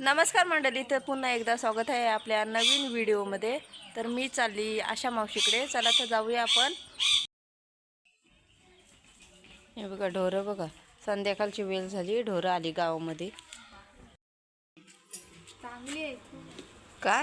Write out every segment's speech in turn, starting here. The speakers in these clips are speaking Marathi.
नमस्कार मंडळी तर पुन्हा एकदा स्वागत आहे आपल्या नवीन व्हिडिओमध्ये. तर मी चालली आशा मावशीकडे. चला तर जाऊया आपण. हे बघा ढोरं बघा. संध्याकाळची वेळ झाली. ढोरं आली गावामध्ये. चांगली आहे काय?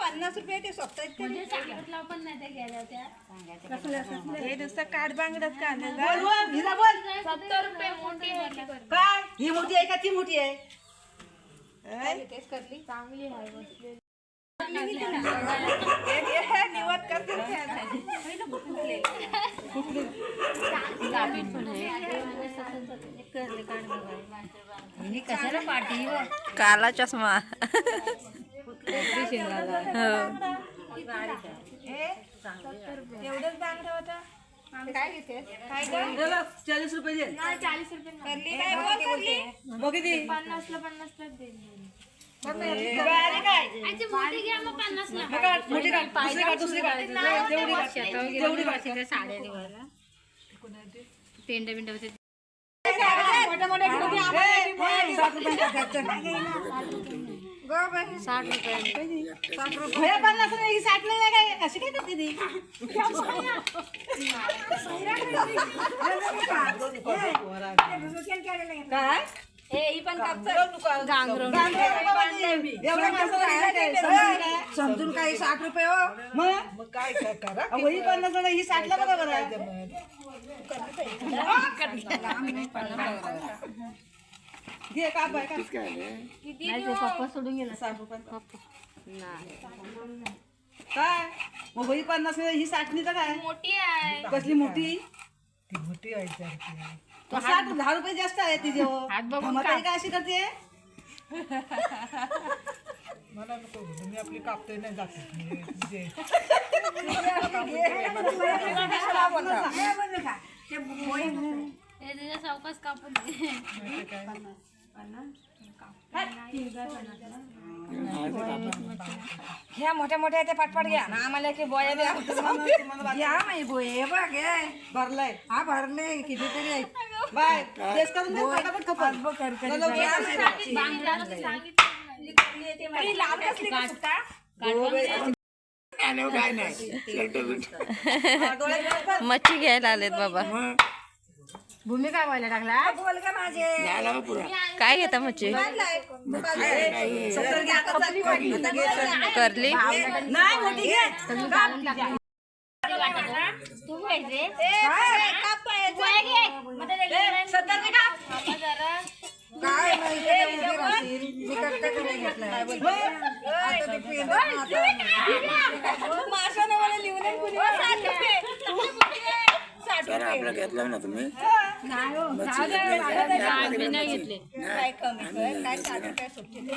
पन्नास रुपये ते स्वतः हे नुसतं काठ बांगड्यात का सत्तर रुपये मोठी मोठी काय ही मोठी आहे का ती मोठी आहे चांगली आहे बसलेली. निवत करते काला चष्मा हो एवढंच बांगडा होता काय घेते काय गं? चाळीस रुपये दे नाही, चाळीस रुपये नाही. करली काय बोल करली मग किती पन्नासला पन्नासला देईन. बारीक साठ रुपये. साठ रुपये. पन्नास रुपये, ही साठ नाही काय अशी काय करते ती? काय? समजून काही साठ रुपये हो. मग? काय करा ही पन्नास ही साठला बघा बरं. घे का बाय का साठ रुपये काय मग वही पन्नास रुपये, ही साठनी तर काय मोठी आहे कसली मोठी मोठी साठ दहा रुपये जास्त आहे तिचे हो. मग ताई काय अशी करते मला नको बोलू, मी आपली कापतोय नाही जाते म्हणजे हे तुझ्या कापून दे. घ्या मोठ्या मोठ्या ते पाटपाट घ्या ना आम्हाला की बोया द्या घ्या बोये बघ भरलाय हा? भरले। कितीतरी आहेत बाय टेस्ट करून दे फटाफट खपत। बांगडा तर सांगितलं लाल कसली का सुट्टा मच्छी घ्यायला आलेत बाबा। भूमिका व्हायला टाकला बोल का माझे काय घेता मच्छी सत्तर घ्या आता चालली वाटली. आता घे सर. करली नाही मोठी घे तू घ्यायचे काय? काप पायाचं. पोहे घे. मग ते ए, सत्तर घे का? बाबा जरा काय माहिती ते उभी राहतील. मी कट्टा कडे घेतलाय. आता ते पेन आता- माशाने मला लिहून कुणी. साठ रुपये. साठ रुपये. नाही हो. जाऊ दे, मला नाही काय कमी कर, काय साठ रुपये सुट्टी दे.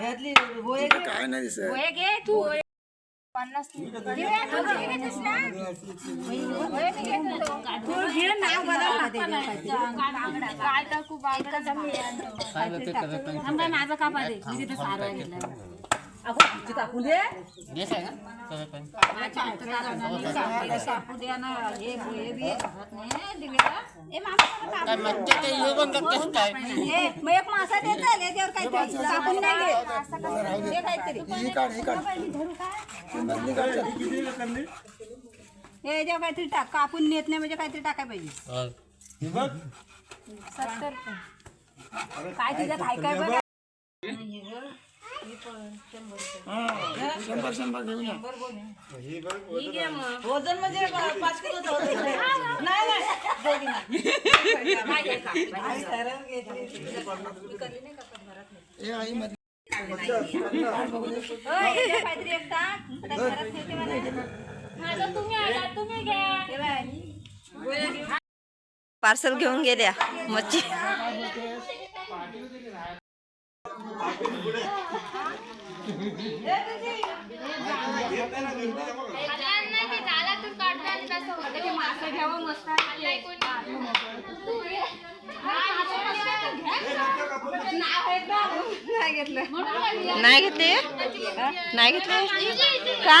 ह्यातली गोळे घे. पोहे घे तू पन्नास दिव्या, तू घे घेतेस ना? पोहे मी घेतो तो. तू घे ना, बदल ना ते. बांगडा. काय टाकू बांगडा थांबा, माझा कापा दे मी तिथे सारवा घेतला अगो, टाकून दे. टाकू द्या ना? हे गोळे बी घरात नाही, दिव्या. ए, मामा, मला टाकून दे. ए, मग एक मासा दे चाल, याच्यावर काहीतरी टाकून नाही दे. हे काहीतरी. हे याच्यावर काहीतरी टाक. कापून नेत नाही म्हणजे काहीतरी टाकाय पाहिजे. हे बघ. काय तिच्यात हाय काय बघा. हा पार्सल घेऊन गेल्या मच्छी. नाही घेतले? नाही घेतले? का?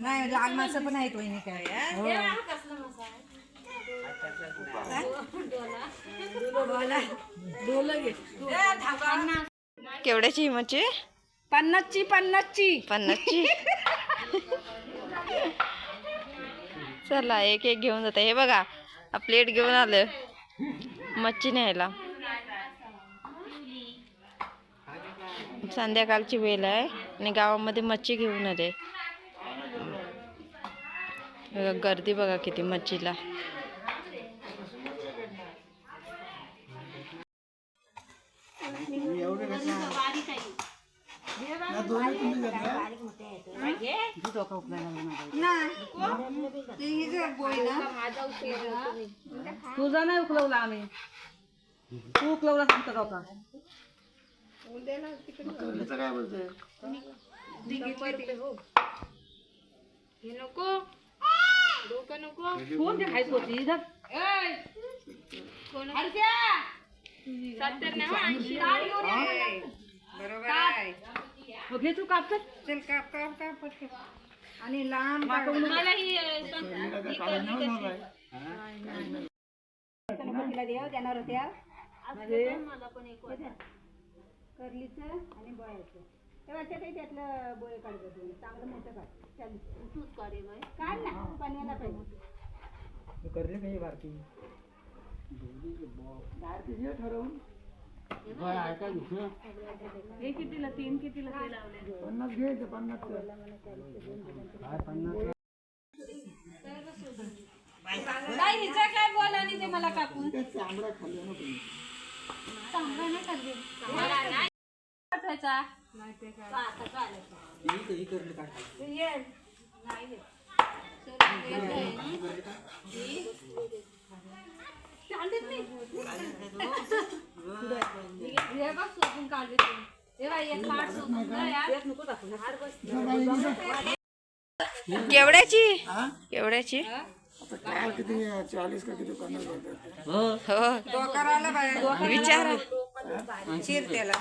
नाही लाल माणसं पण आहेत वहिनी काय केवढ्याची ही मच्छी? पन्नासची पन्नासची. पन्नासची? चला एक एक घेऊन जाते. हे बघा प्लेट घेऊन आलं मच्छी न्यायला. संध्याकाळची वेळ आहे आणि गावामध्ये मच्छी घेऊन आले. गर्दी बघा किती मच्छीला. तुझा नाही उकलवला आम्ही. तू उकलवला सांगतो का इथं काय बोलते कोण ते खायचं होती? इथं. बरोबर आहे. मग घे तू कापत चल काप काप काप पटकन. आणि लांब तिला द्या जनावर द्या करलीचं आणि बोळ्याचं. तेव्हा ते काही त्यातलं बोळे काढत तुम्ही चांगलं मोठं काढ. चाल. तूच काढे काढ ना. पाण्याला पाहिजे करले काही भारती हे कितीला? तीन कितीला ते लावले? पन्नास घ्यायचं पन्नास काय हिचं काय बोल आणि ते मला कापून चांगला नाही खाल्ली. पाठवायचा. तो आता चालायचा. तू ये. नाही ये. चल, येत आहे ना? ही? चालत नाही. हे बघ, सोपून काढले तुम्ही. हे बाई, एक पाट सोपून जा यार. हार बस. केवढ्याची केवढ्याची काय किती चाळीस का किती पन्नास हो विचारा चिर त्याला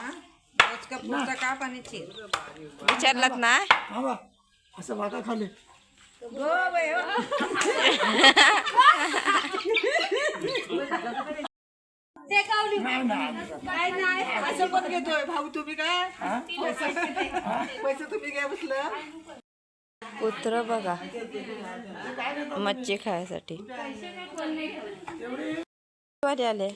रोज का पुढचा काप आणि चिर विचारलात ना. हा बा असं वाटा खाली. बाई. ते कावली. नाही नाही काय नाही असं पण घेतोय. भाऊ तुम्ही काय? पैसे पैसे तुम्ही काय बसलं. कुत्र बघा. मच्छी खायसाठी. आले?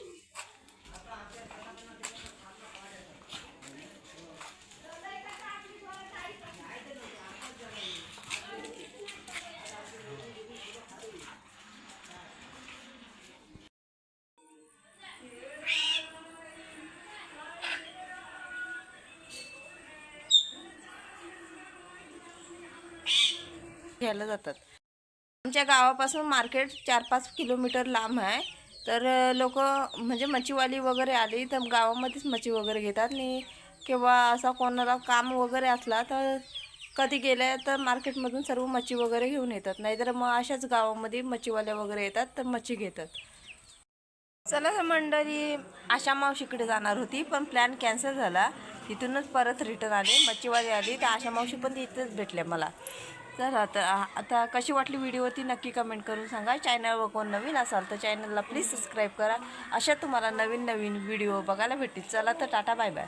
घ्यायला जातात. आमच्या गावापासून मार्केट चार पाच किलोमीटर लांब आहे. तर लोक म्हणजे मच्छीवाली वगैरे आली तर गावामध्येच मच्छी वगैरे घेतात. आणि किंवा असा कोणाला काम वगैरे असला तर कधी गेले तर मार्केटमधून सर्व मच्छी वगैरे घेऊन येतात. नाहीतर मग अशाच गावामध्ये मच्छीवाल्या वगैरे येतात तर मच्छी घेतात. चला मंडळी आशा मावशीकडे जाणार होती पण प्लॅन कॅन्सल झाला. तिथूनच परत रिटर्न आले. मच्छीवाली आली तर आशा मावशी पण तिथेच भेटल्या मला. तर आता आता कशी वाटली व्हिडिओ ती नक्की कमेंट करून सांगा. चॅनलवर कोण नवीन असाल तर चॅनलला प्लीज सबस्क्राईब करा. अशा तुम्हाला नवीन नवीन व्हिडिओ बघायला भेटतील. चला तर टाटा बाय बाय